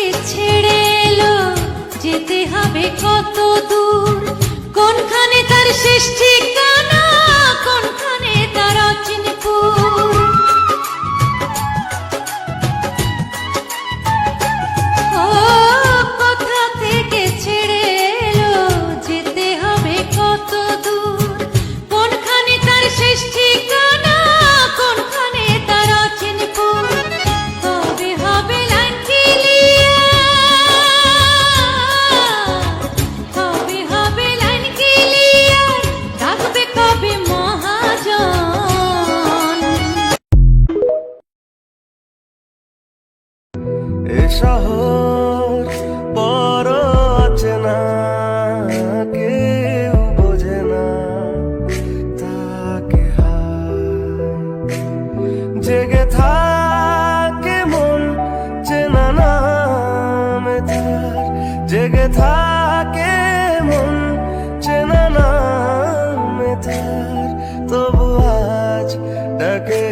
থেকে ছেড়ে এলো। যেতে হবে কত দূর? কোনখানে তার শেষ ঠিকানা? এ শহর পর অচেনা কেউ বোঝে না। তাকে জেগে থাকে মন, চেনা নামে তার। জেগে থাকে মন, চেনা নামে তার। তবু আজ ডাকে